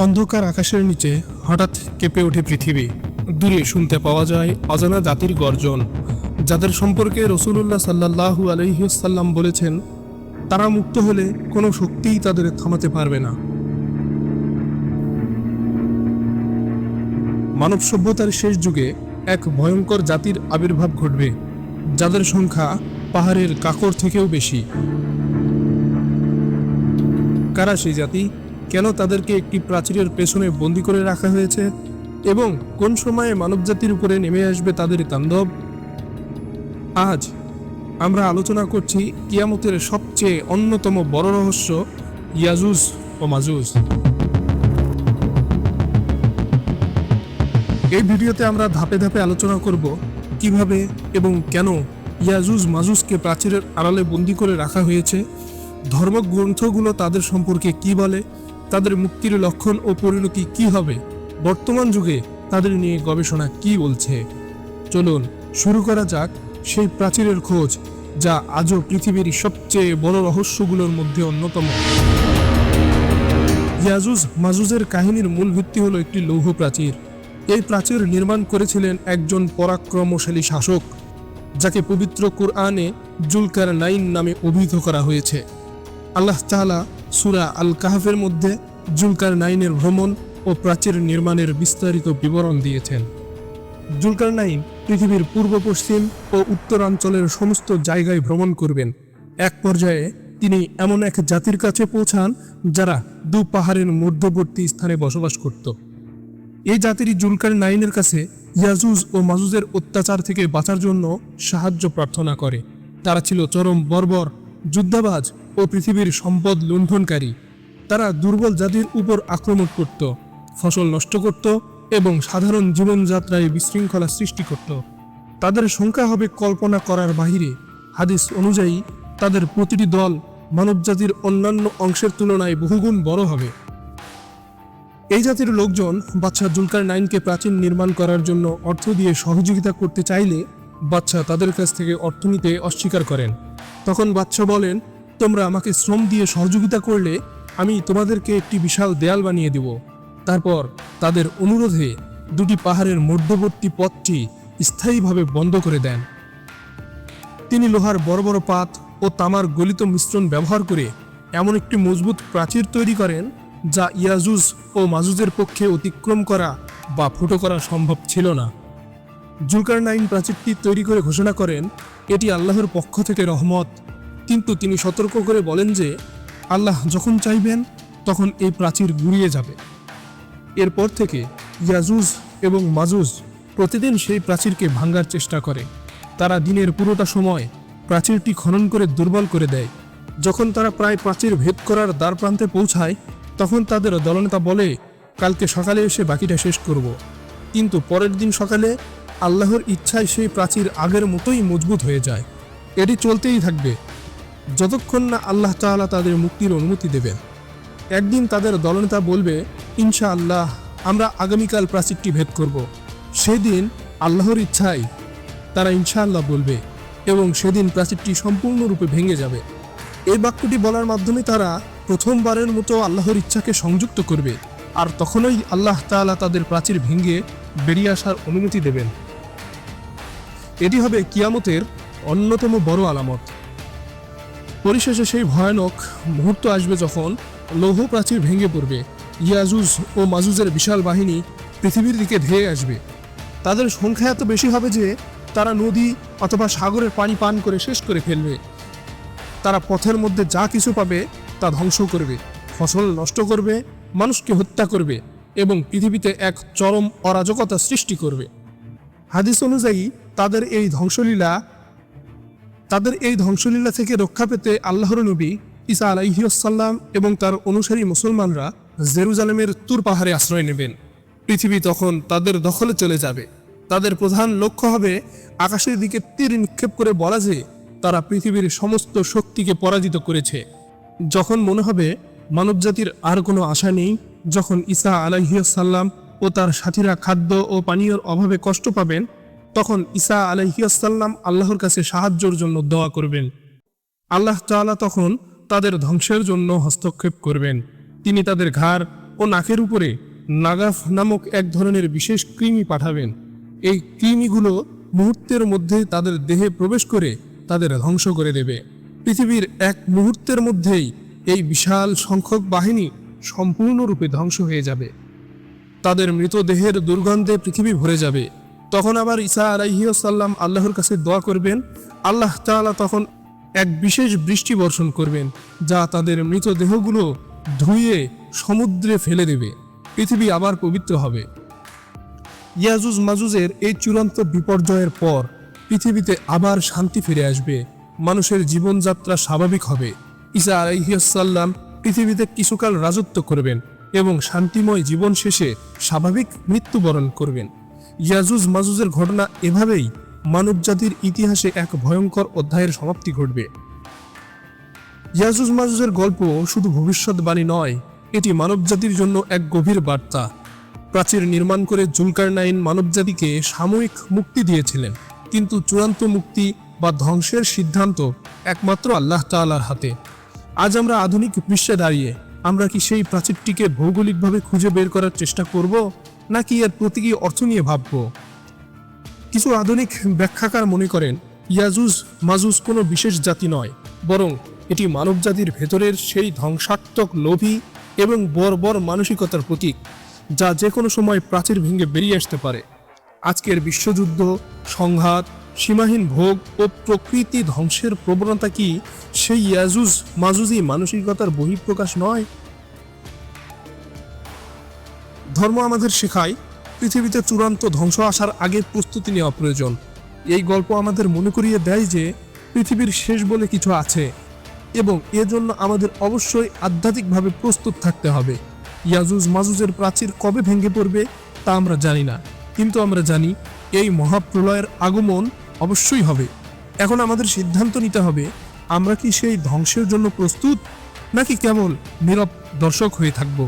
অন্ধকার আকাশের নিচে হঠাৎ কেঁপে ওঠে পৃথিবী। দূরে শুনতে পাওয়া যায় অজানা জাতির গর্জন, যাদের সম্পর্কে রসুল্লাহ সাল্লাহু আলহিসাল্লাম বলেছেন, তারা মুক্ত হলে কোনো শক্তিই তাদের থামাতে পারবে না। মানব সভ্যতার শেষ যুগে এক ভয়ঙ্কর জাতির আবির্ভাব ঘটবে, যাদের সংখ্যা পাহাড়ের কাকর থেকেও বেশি। কারা সেই জাতি? কেন তাদেরকে একটি প্রাচীরের পেছনে বন্দি করে রাখা হয়েছে? এবং কোন সময়ে মানবজাতির উপরে নেমে আসবে তাদের তাণ্ডব? আজ আমরা আলোচনা করছি কিয়ামতের সবচেয়ে অন্যতম বড় রহস্য ইয়াজুজ ও মাজুজ এই ভিডিওতে আমরা ধাপে ধাপে আলোচনা করব কীভাবে এবং কেন ইয়াজুজ মাজুজকে প্রাচীরের আড়ালে বন্দি করে রাখা হয়েছে, ধর্মগ্রন্থগুলো তাদের সম্পর্কে কি বলে তাদের মুক্তির লক্ষণ ও পরিণতি কি হবে? বর্তমান যুগে তাদের নিয়ে গবেষণা কি বলছে? চলুন, শুরু করা যাক সেই প্রাচীরের খোঁজ, যা আজও পৃথিবীর সবচেয়ে বড় রহস্যগুলোর মধ্যে অন্যতম। ইয়াজুজ মাজুজের কাহিনীর মূল ভিত্তি হলো একটি লৌহ প্রাচীর। এই প্রাচীর নির্মাণ করেছিলেন একজন পরাক্রমশালী শাসক, যাকে পবিত্র কুরআনে জুলকার নাইন নামে অভিহিত করা হয়েছে। আল্লাহ তাআলা সুরা আল কাহাফের মধ্যে জুলকার নাইনের ভ্রমণ ও প্রাচীর নির্মাণের বিস্তারিত বিবরণ দিয়েছেন। জুলকার নাইন পৃথিবীর পূর্ব, পশ্চিম ও উত্তরাঞ্চলের সমস্ত জায়গায় ভ্রমণ করবেন। এক পর্যায়ে তিনি এমন এক জাতির কাছে পৌঁছান যারা দু পাহাড়ের মধ্যবর্তী স্থানে বসবাস করত। এই জাতির জুলকার নাইনের কাছে ইয়াজুজ ও মাজুজের অত্যাচার থেকে বাঁচার জন্য সাহায্য প্রার্থনা করে। তারা ছিল চরম বর্বর, যুদ্ধাবাজ ও পৃথিবীর সম্পদ লুণ্ঠনকারী। তারা দুর্বল জাতির উপর আক্রমণ করত, ফসল নষ্ট করত এবং সাধারণ জীবনযাত্রায় বিশৃঙ্খলা সৃষ্টি করত। তাদের সংখ্যা হবে কল্পনা করার বাহিরে। হাদিস অনুযায়ী, তাদের প্রতিটি দল মানবজাতির অন্যান্য অংশের তুলনায় বহুগুণ বড় হবে। এই জাতির লোকজন বাচ্চা জুলকার নাইনকে প্রাচীন নির্মাণ করার জন্য অর্থ দিয়ে সহযোগিতা করতে চাইলে বাচ্চা তাদের কাছ থেকে অর্থ নিতে অস্বীকার করেন। তখন বাচ্চা বলেন তোমরা আমাকে শ্রম দিয়ে সহযোগিতা করলে আমি তোমাদেরকে একটি বিশাল দেয়াল বানিয়ে দেব। তারপর তাদের অনুরোধে দুটি পাহাড়ের মধ্যবর্তী পথটি স্থায়ীভাবে বন্ধ করে দেন। তিনি লোহার বড় বড় পাত ও তামার গলিত মিশ্রণ ব্যবহার করে এমন একটি মজবুত প্রাচীর তৈরি করেন, যা ইয়াজুজ ও মাজুজের পক্ষে অতিক্রম করা বা ফুটো করা সম্ভব ছিল না। জুলকার নাইন প্রাচীরটি তৈরি করে ঘোষণা করেন, এটি আল্লাহর পক্ষ থেকে রহমত কিন্তু তিনি সতর্ক করে বলেন যে, আল্লাহ যখন চাইবেন, তখন এই প্রাচীর গুড়িয়ে যাবে। এরপর থেকে ইয়াজুজ এবং মাজুজ প্রতিদিন সেই প্রাচীরকে ভাঙার চেষ্টা করে। তারা দিনের পুরোটা সময় প্রাচীরটি খনন করে দুর্বল করে দেয়। যখন তারা প্রায় প্রাচীর ভেদ করার দ্বার প্রান্তে পৌঁছায়, তখন তাদের দলনেতা বলে, কালকে সকালে এসে বাকিটা শেষ করব। কিন্তু পরের দিন সকালে আল্লাহর ইচ্ছায় সেই প্রাচীর আগের মতোই মজবুত হয়ে যায়। এটি চলতেই থাকবে। যতক্ষণ না আল্লাহ তাআলা তাদের মুক্তির অনুমতি দেবেন। একদিন তাদের দলনেতা বলবে ইনশা আল্লাহ আমরা আগামীকাল প্রাচীরটি ভেদ করব। সেদিন আল্লাহর ইচ্ছায় তারা ইনশাআল্লাহ বলবে এবং সেদিন প্রাচীরটি সম্পূর্ণরূপে ভেঙে যাবে। এই বাক্যটি বলার মাধ্যমে তারা প্রথমবারের মতো আল্লাহর ইচ্ছাকে সংযুক্ত করবে আর তখনই আল্লাহ তাআলা তাদের প্রাচীর ভেঙে বেরিয়ে আসার অনুমতি দেবেন। এটি হবে কিয়ামতের অন্যতম বড় আলামত। পরিশেষে সেই ভয়ানক মুহূর্ত আসবে যখন লৌহ প্রাচীর ভেঙে পড়বে। ইয়াজুজ ও মাজুজের বিশাল বাহিনী পৃথিবীর দিকে ধেয়ে আসবে। তাদের সংখ্যা এত বেশি হবে যে তারা নদী অথবা সাগরের পানি পান করে শেষ করে ফেলবে। তারা পথের মধ্যে যা কিছু পাবে তা ধ্বংস করবে, ফসল নষ্ট করবে, মানুষকে হত্যা করবে এবং পৃথিবীতে এক চরম অরাজকতা সৃষ্টি করবে। হাদিস অনুযায়ী তাদের এই ধ্বংসলীলা তাদের এই ধ্বংসলীলা থেকে রক্ষা পেতে আল্লাহর নবী ঈসা আলাইহিসাল্লাম এবং তার অনুসারী মুসলমানরা জেরুজালেমের তুর পাহাড়ে আশ্রয় নেবেন। পৃথিবী তখন তাদের দখলে চলে যাবে। তাদের প্রধান লক্ষ্য হবে আকাশের দিকে তীর নিক্ষেপ করে বলা যে, তারা পৃথিবীর সমস্ত শক্তিকে পরাজিত করেছে। যখন মনে হবে মানবজাতির আর কোনো আশা নেই, যখন ঈসা আলাইহিয়াসাল্লাম ও তার সাথীরা খাদ্য ও পানীয়র অভাবে কষ্ট পাবেন তখন ঈসা আলাইহিয়াসাল্লাম আল্লাহর কাছে সাহায্যের জন্য দোয়া করবেন। আল্লাহ তাআলা তখন তাদের ধ্বংসের জন্য হস্তক্ষেপ করবেন। তিনি তাদের ঘাড় ও নাকের উপরে নাগাফ নামক এক ধরনের বিশেষ কৃমি পাঠাবেন। এই কৃমিগুলো মুহূর্তের মধ্যে তাদের দেহে প্রবেশ করে তাদের ধ্বংস করে দেবে। পৃথিবীর এক মুহূর্তের মধ্যেই এই বিশাল সংখ্যক বাহিনী সম্পূর্ণরূপে ধ্বংস হয়ে যাবে। তাদের মৃতদেহের দুর্গন্ধে পৃথিবী ভরে যাবে। তখন আবার ঈসা আলাইহিসাল্লাম আল্লাহর কাছে দোয়া করবেন। আল্লাহ তাআলা তখন এক বিশেষ বৃষ্টি বর্ষণ করবেন, যা তাদের মৃতদেহগুলো ধুয়ে সমুদ্রে ফেলে দেবে, পৃথিবী আবার পবিত্র হবে। ইয়াজুজ মাজুজের এই চূড়ান্ত বিপর্যয়ের পর পৃথিবীতে আবার শান্তি ফিরে আসবে, মানুষের জীবনযাত্রা স্বাভাবিক হবে। ঈসা আলাইহিসাল্লাম পৃথিবীতে কিছুকাল রাজত্ব করবেন এবং শান্তিময় জীবন শেষে স্বাভাবিক মৃত্যুবরণ করবেন। ইয়াজুজ মাজুজের ঘটনা এভাবেই মানবজাতির ইতিহাসে এক ভয়ঙ্কর অধ্যায়ের সমাপ্তি ঘটবে। ইয়াজুজ মাজুজের গল্প শুধু ভবিষ্যৎবাণী নয়, এটি মানবজাতির জন্য এক গভীর বার্তা। প্রাচীর নির্মাণ করে জুলকারনাইন মানবজাতিকে সাময়িক মুক্তি দিয়েছিলেন, কিন্তু চূড়ান্ত মুক্তি বা ধ্বংসের সিদ্ধান্ত একমাত্র আল্লাহ তাআলার হাতে। আজ আমরা আধুনিক বিশ্বে দাঁড়িয়ে আমরা কি সেই প্রাচীরটিকে ভৌগোলিকভাবে খুঁজে বের করার চেষ্টা করব? নাকি এর প্রতীকী অর্থ নিয়ে ভাববো। কিছু আধুনিক ব্যাখ্যাকার মনে করেন, ইয়াজুজ মাজুজ কোনো বিশেষ জাতি নয়, বরং এটি মানবজাতির ভেতরের সেই ধ্বংসাত্মক লোভী এবং বর্বর মানসিকতার প্রতীক, যা যে কোনো সময় প্রাচীর ভেঙে বেরিয়ে আসতে পারে। আজকের বিশ্বযুদ্ধ, সংঘাত, সীমাহীন ভোগ ও প্রকৃতি ধ্বংসের প্রবণতা কি সেই ইয়াজুজ মাজুজি মানসিকতার বহিঃপ্রকাশ নয়? ধর্ম আমাদের শেখায়, পৃথিবীতে চূড়ান্ত ধ্বংস আসার আগে প্রস্তুতি নেওয়া প্রয়োজন। এই গল্প আমাদের মনে করিয়ে দেয় যে, পৃথিবীর শেষ বলে কিছু আছে এবং এজন্য আমাদের অবশ্যই আধ্যাত্মিকভাবে প্রস্তুত থাকতে হবে। ইয়াজুজ মাজুজের প্রাচীর কবে ভেঙে পড়বে তা আমরা জানি না, কিন্তু আমরা জানি এই মহাপ্রলয়ের আগমন অবশ্যই হবে। এখন আমাদের সিদ্ধান্ত নিতে হবে, আমরা কি সেই ধ্বংসের জন্য প্রস্তুত নাকি কেবল নীরব দর্শক হয়ে থাকব?